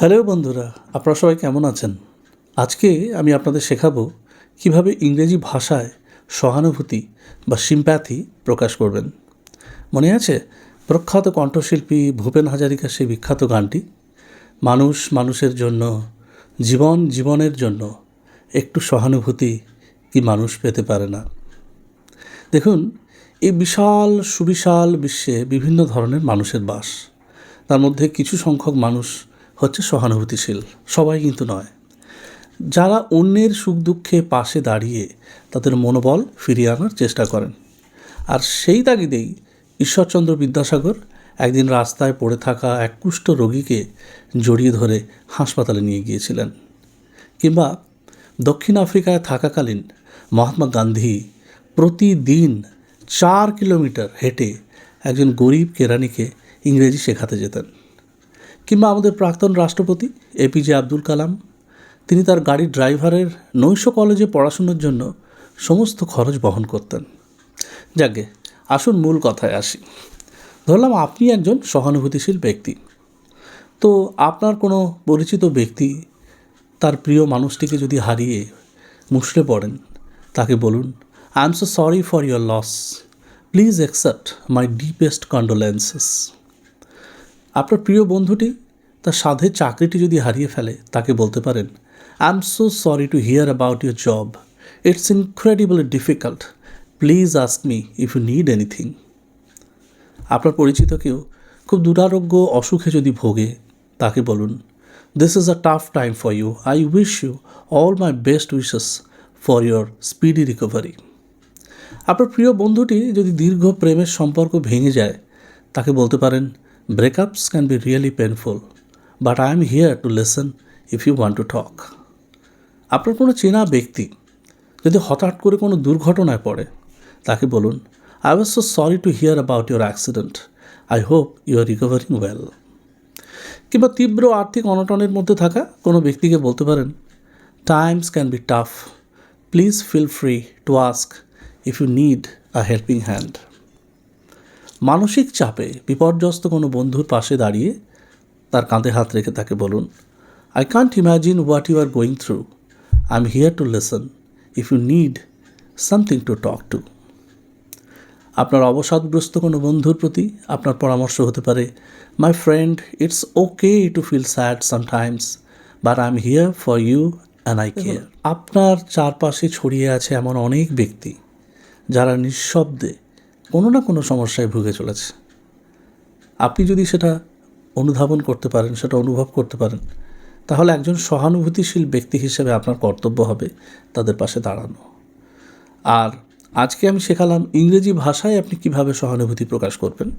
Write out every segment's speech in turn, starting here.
Hello বন্ধুরা, আপনারা সবাই কেমন আছেন? আজকে আমি আপনাদের শেখাবো কীভাবে ইংরেজি ভাষায় সহানুভূতি বা সিম্প্যাথি প্রকাশ করবেন। মনে আছে? প্রখ্যাত কণ্ঠশিল্পী ভূপেন হাজারিকার সেই বিখ্যাত গানটি? মানুষ মানুষের জন্য, জীবন জীবনের জন্য একটু সহানুভূতি কি মানুষ পেতে পারে না? দেখুন এই বিশাল সুবিশাল বিশ্বে বিভিন্ন ধরনের মানুষের বাস। তার মধ্যে কিছু সংখ্যক মানুষ হচ্ছে সহানুভূতিশীল। সবাই কিন্তু নয়। যারা অন্যের সুখ দুঃখে পাশে দাঁড়িয়ে তাদের মনোবল ফিরিয়ে আনার চেষ্টা করেন। আর সেই তাগিদেই ঈশ্বরচন্দ্র বিদ্যাসাগর একদিন রাস্তায় পড়ে থাকা এক কুষ্ঠ রোগীকে জড়িয়ে ধরে হাসপাতালে নিয়ে গিয়েছিলেন। কিংবা দক্ষিণ আফ্রিকায় থাকাকালীন মহাত্মা গান্ধী প্রতিদিন চার কিলোমিটার হেঁটে একজন গরিব কেরানিকে ইংরেজি শেখাতে যেতেন। কিংবা আমাদের প্রাক্তন রাষ্ট্রপতি এপিজে আব্দুল কালাম, তিনি তার গাড়ির ড্রাইভারের নৈশ কলেজে পড়াশুনোর জন্য সমস্ত খরচ বহন করতেন। যাকে আসুন মূল কথায় আসি। ধরলাম আপনি একজন সহানুভূতিশীল ব্যক্তি। তো আপনার কোনো পরিচিত ব্যক্তি তার প্রিয় মানুষটিকে যদি হারিয়ে মুষড়ে পড়েন, তাকে বলুন, I am so sorry for your loss. Please accept my deepest condolences. আপনার প্রিয় বন্ধুটি তার সাধে চাকরিটি যদি হারিয়ে ফেলে, তাকে বলতে পারেন I am so sorry to hear about your job it's incredibly difficult please ask me if you need anything আপনার পরিচিত কেউ খুব দুরারোগ্য, অসুখে যদি ভোগে, তাকে বলুন this is a tough time for you I wish you all my best wishes for your speedy recovery আপনার প্রিয় বন্ধুটি যদি দীর্ঘ প্রেমের সম্পর্ক ভেঙে যায়, তাকে বলতে পারেন breakups can be really painful but I am here to listen if you want to talk আপনার কোনো চেনা ব্যক্তি যদি হঠাৎ করে কোনো দুর্ঘটনায় পড়ে, তাকে বলুন I was so sorry to hear about your accident I hope you are recovering well কিংবা তীব্র আর্থিক অনটনের মধ্যে থাকা কোনো ব্যক্তিকে বলতে পারেন times can be tough please feel free to ask if you need a helping hand মানসিক চাপে বিপর্যস্ত কোনো বন্ধুর পাশে দাঁড়িয়ে তার কাঁধে হাত রেখে তাকে বলুন I can't imagine what you are going through I am here to listen if you need something to talk to আপনার অবসাদগ্রস্ত কোনো বন্ধুর প্রতি আপনার পরামর্শ হতে পারে my friend it's okay to feel sad sometimes but I am here for you and I care আপনার চারপাশে ছড়িয়ে আছে এমন অনেক ব্যক্তি যারা নিঃশব্দে কোনো না কোনো সমস্যায় ভুগে চলেছে। আপনি যদি সেটা অনুধাবন করতে পারেন, সেটা অনুভব করতে পারেন, তাহলে একজন সহানুভূতিশীল ব্যক্তি হিসেবে আপনার কর্তব্য হবে তাদের পাশে দাঁড়ানো। আর আজকে আমি শেখালাম ইংরেজি ভাষায় আপনি কীভাবে সহানুভূতি প্রকাশ করবেন।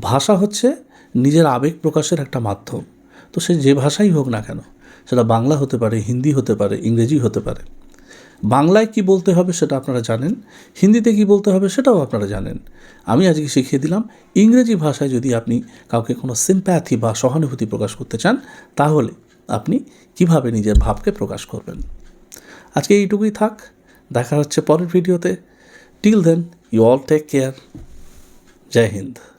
ভাষা হচ্ছে নিজের আবেগ প্রকাশের একটা মাধ্যম। তো সে যে ভাষাই হোক না কেন, সেটা বাংলা হতে পারে, হিন্দি হতে পারে, ইংরেজি হতে পারে বাংলায় কি বলতে হবে সেটা আপনারা জানেন, হিন্দিতে কি বলতে হবে সেটাও আপনারা জানেন। আমি আজকে শিখিয়ে দিলাম, ইংরেজি ভাষায় যদি আপনি কাউকে কোনো সিম্প্যাথি বা সহানুভূতি প্রকাশ করতে চান, তাহলে আপনি কীভাবে নিজের ভাবকে প্রকাশ করবেন। আজকে এইটুকুই থাক, দেখা হচ্ছে পরের ভিডিওতে। Till then you all take care Joy Hind.